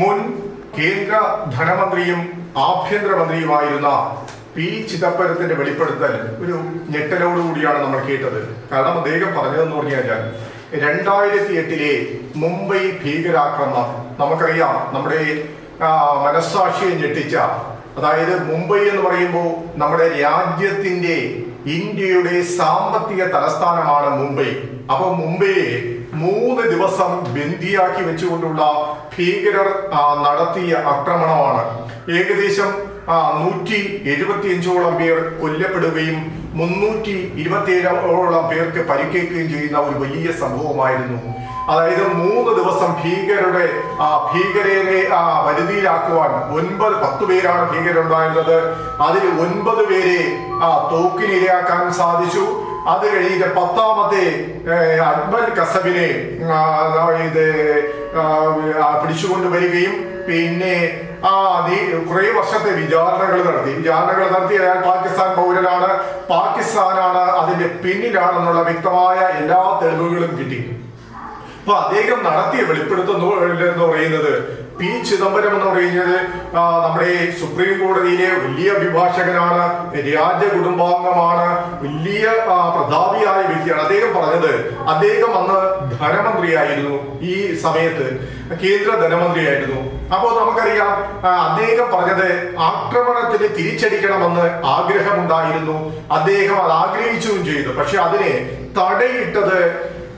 മുൻ കേന്ദ്ര ധനമന്ത്രിയും ആഭ്യന്തരമന്ത്രിയുമായിരുന്ന പി ചിദംബരത്തിന്റെ വെളിപ്പെടുത്തൽ ഒരു ഞെട്ടലോടുകൂടിയാണ് നമ്മൾ കേട്ടത്. കാരണം അദ്ദേഹം പറഞ്ഞതെന്ന് പറഞ്ഞു കഴിഞ്ഞാൽ രണ്ടായിരത്തി എട്ടിലെ മുംബൈ ഭീകരാക്രമണം നമുക്കറിയാം നമ്മുടെ മനസ്സാക്ഷിയെ ഞെട്ടിച്ച അതായത് മുംബൈ എന്ന് പറയുമ്പോൾ നമ്മുടെ രാജ്യത്തിന്റെ ഇന്ത്യയുടെ സാമ്പത്തിക തലസ്ഥാനമാണ് മുംബൈ. അപ്പൊ മുംബൈയെ മൂന്ന് ദിവസം ബന്ദിയാക്കി വെച്ചുകൊണ്ടുള്ള ഭീകരർ നടത്തിയ ആക്രമണമാണ്. ഏകദേശം നൂറ്റി എഴുപത്തിയഞ്ചോളം പേർ കൊല്ലപ്പെടുകയും മുന്നൂറ്റി ഇരുപത്തിയേഴോളം പേർക്ക് പരിക്കേൽക്കുകയും ചെയ്യുന്ന ഒരു വലിയ സംഭവമായിരുന്നു അതായത് മൂന്ന് ദിവസം ഭീകരരുടെ ആ ഭീകരരെ ആ വരുതിയിലാക്കുവാൻ ഒൻപത് പത്ത് പേരാണ് ഭീകരുണ്ടായിരുന്നത് അതിൽ ഒൻപത് പേരെ ആ തോക്കിനിരയാക്കാൻ സാധിച്ചു. അത് കഴിഞ്ഞിട്ട് പത്താമത്തെ അക്ബൽ കസബിനെ ഇത് പിടിച്ചുകൊണ്ട് വരികയും പിന്നെ ആ നീ കുറെ വർഷത്തെ വിചാരണകൾ നടത്തി. വിചാരണകൾ നടത്തി അയാൾ പാകിസ്ഥാൻ പൗരനാണ്. പാകിസ്ഥാനാണ് അതിന്റെ പിന്നിലാണെന്നുള്ള വ്യക്തമായ എല്ലാ തെളിവുകളും കിട്ടി. അപ്പൊ അദ്ദേഹം നടത്തിയ വെളിപ്പെടുത്തുന്ന എന്ന് പറയുന്നത് പി ചിദംബരം എന്ന് പറയുന്നത് നമ്മുടെ സുപ്രീം കോടതിയിലെ വലിയ അഭിഭാഷകനാണ് രാജകുടുംബാംഗമാണ് വലിയ പ്രതാപിയായ വ്യക്തിയാണ്. അദ്ദേഹം പറഞ്ഞത് അദ്ദേഹം അന്ന് ധനമന്ത്രിയായിരുന്നു ഈ സമയത്ത് കേന്ദ്ര ധനമന്ത്രിയായിരുന്നു. അപ്പോൾ നമുക്കറിയാം അദ്ദേഹം പറഞ്ഞത് ആക്രമണത്തിന് തിരിച്ചടിക്കണമെന്ന് ആഗ്രഹമുണ്ടായിരുന്നു. അദ്ദേഹം അത് ആഗ്രഹിച്ചും ചെയ്തു. പക്ഷെ അതിനെ തടയിട്ടത്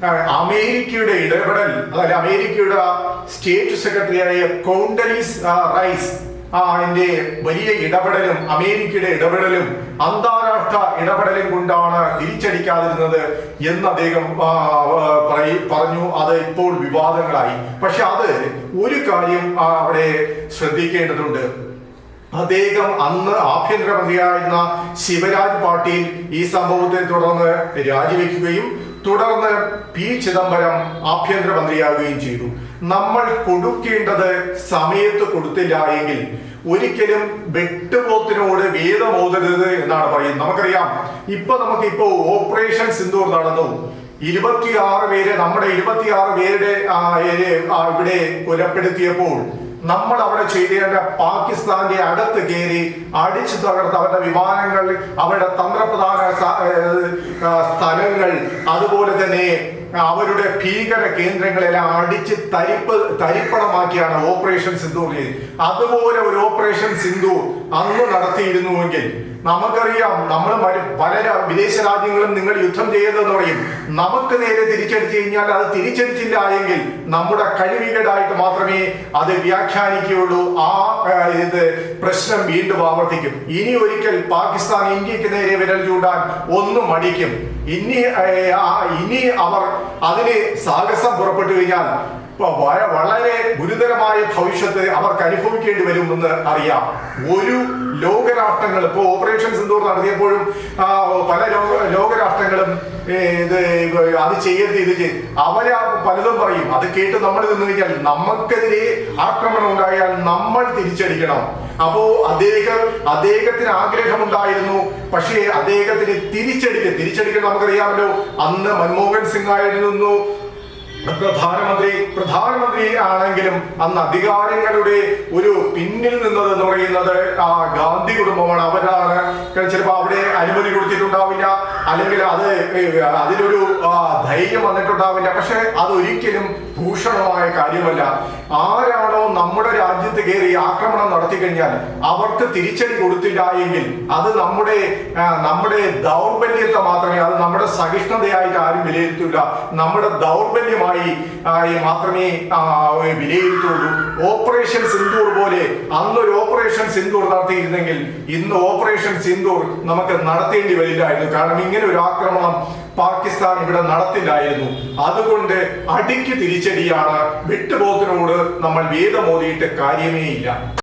അമേരിക്കയുടെ ഇടപെടൽ അതായത് അമേരിക്കയുടെ സ്റ്റേറ്റ് സെക്രട്ടറിയായ കൗണ്ടലീസ് റൈസ് അതിന്റെ വലിയ ഇടപെടലും അമേരിക്കയുടെ ഇടപെടലും അന്താരാഷ്ട്ര ഇടപെടലും കൊണ്ടാണ് തിരിച്ചടിക്കാതിരുന്നത് എന്ന് അദ്ദേഹം പറഞ്ഞു. അത് ഇപ്പോൾ വിവാദങ്ങളായി. പക്ഷെ അത് ഒരു കാര്യം അവിടെ ശ്രദ്ധിക്കേണ്ടതുണ്ട്. അദ്ദേഹം അന്ന് ആഭ്യന്തരമന്ത്രിയായിരുന്ന ശിവരാജ് പാട്ടീൽ ഈ സംഭവത്തെ തുടർന്ന് രാജിവെക്കുകയും തുടർന്ന് പി ചിദംബരം ആഭ്യന്തരമന്ത്രിയാവുകയും ചെയ്തു. നമ്മൾ കൊടുക്കേണ്ടത് സമയത്ത് കൊടുത്തില്ല എങ്കിൽ ഒരിക്കലും വെട്ടുപോത്തിനോട് വേദമോതരുത് എന്നാണ് പറയുന്നത്. നമുക്കറിയാം ഇപ്പൊ നമുക്ക് ഇപ്പോ ഓപ്പറേഷൻ സിന്ദൂർ നടന്നു. ഇരുപത്തിയാറ് പേരെ നമ്മുടെ ഇരുപത്തിയാറ് പേരുടെ ഇവിടെ കൊലപ്പെടുത്തിയപ്പോൾ നമ്മൾ അവിടെ ചെയ്തേണ്ട പാകിസ്ഥാന്റെ അടുത്ത് കയറി അടിച്ചു തകർത്ത് അവരുടെ വിമാനങ്ങൾ അവരുടെ തന്ത്രപ്രധാന സ്ഥലങ്ങൾ അതുപോലെ തന്നെ അവരുടെ ഭീകര കേന്ദ്രങ്ങളെല്ലാം അടിച്ച് തരിപ്പ് തരിപ്പണമാക്കിയാണ് ഓപ്പറേഷൻ സിന്ധു അതുപോലെ ഒരു ഓപ്പറേഷൻ സിന്ധു അന്ന് നടത്തിയിരുന്നുവെങ്കിൽ നമുക്കറിയാം നമ്മൾ പല വിദേശ രാജ്യങ്ങളും നിങ്ങൾ യുദ്ധം ചെയ്തതെന്ന് പറയും. നമുക്ക് നേരെ തിരിച്ചടിച്ചു കഴിഞ്ഞാൽ അത് തിരിച്ചടിച്ചില്ല എങ്കിൽ നമ്മുടെ കഴിവുകേടായിട്ട് മാത്രമേ അത് വ്യാഖ്യാനിക്കുകയുള്ളൂ. ആ ഇത് പ്രശ്നം വീണ്ടും ആവർത്തിക്കും. ഇനി ഒരിക്കൽ പാകിസ്ഥാൻ ഇന്ത്യയ്ക്ക് നേരെ വിരൽ ചൂടാൻ ഒന്നും മടിക്കും. ഇനി ഇനി അവർ അതിന് സാഹസം പുറപ്പെട്ടു കഴിഞ്ഞാൽ വളരെ ഗുരുതരമായ ഭവിഷ്യത്ത് അവർക്ക് അനുഭവിക്കേണ്ടി വരുമെന്ന് അറിയാം. ഒരു ലോകരാഷ്ട്രങ്ങൾ ഇപ്പൊ ഓപ്പറേഷൻ സിന്ദൂർ നടത്തിയപ്പോഴും പല ലോക ലോകരാഷ്ട്രങ്ങളും ഇത് അത് ചെയ്യരുത് ഇത് ചെയ്ത് അവർ പലതും പറയും. അത് കേട്ട് നമ്മൾ നിന്ന് കഴിഞ്ഞാൽ നമുക്കെതിരെ ആക്രമണം ഉണ്ടായാൽ നമ്മൾ തിരിച്ചടിക്കണം. അപ്പോ അദ്ദേഹം അദ്ദേഹത്തിന് ആഗ്രഹമുണ്ടായിരുന്നു. പക്ഷേ അദ്ദേഹത്തിന് തിരിച്ചടിക്കുക തിരിച്ചടിക്കാൻ നമുക്കറിയാമല്ലോ. അന്ന് മൻമോഹൻ സിംഗ് ആയിരുന്നു. പ്രധാനമന്ത്രി പ്രധാനമന്ത്രി ആണെങ്കിലും അന്ന് അധികാരങ്ങളുടെ ഒരു പിന്നിൽ നിന്നത് എന്ന് പറയുന്നത് ആ ഗാന്ധി കുടുംബമാണ്. അവരാണ് ചിലപ്പോൾ അവിടെ അനുമതി കൊടുത്തിട്ടുണ്ടാവില്ല. അല്ലെങ്കിൽ അത് അതിനൊരു ധൈര്യം വന്നിട്ടുണ്ടാവില്ല. പക്ഷെ അതൊരിക്കലും ഭൂഷണമായ കാര്യമല്ല. ആരാണോ നമ്മുടെ രാജ്യത്ത് കയറി ആക്രമണം നടത്തി കഴിഞ്ഞാൽ അവർക്ക് തിരിച്ചടി കൊടുത്തില്ല എങ്കിൽ അത് നമ്മുടെ നമ്മുടെ ദൗർബല്യത്തെ മാത്രമേ അത് നമ്മുടെ സഹിഷ്ണുതയായിട്ട് ആരും വിലയിരുത്തില്ല. നമ്മുടെ ദൗർബല്യമായി ഈ മാത്രമേ വിലയിരുത്തുള്ളൂ. ഓപ്പറേഷൻ സിന്ദൂർ പോലെ അന്നൊരു ഓപ്പറേഷൻ സിന്ദൂർ നടത്തിയിരുന്നെങ്കിൽ ഇന്ന് ഓപ്പറേഷൻ സിന്ദൂർ നമുക്ക് നടത്തേണ്ടി വരില്ലായിരുന്നു. കാരണം ഇങ്ങനെ ഒരു ആക്രമണം പാകിസ്ഥാൻ ഇവിടെ നടത്തില്ലായിരുന്നു. അതുകൊണ്ട് അടിക്ക് തിരിച്ചടിയാണ് വിട്ടുപോത്തിനോട് നമ്മൾ വേദമോദിയിട്ട് കാര്യമേ ഇല്ല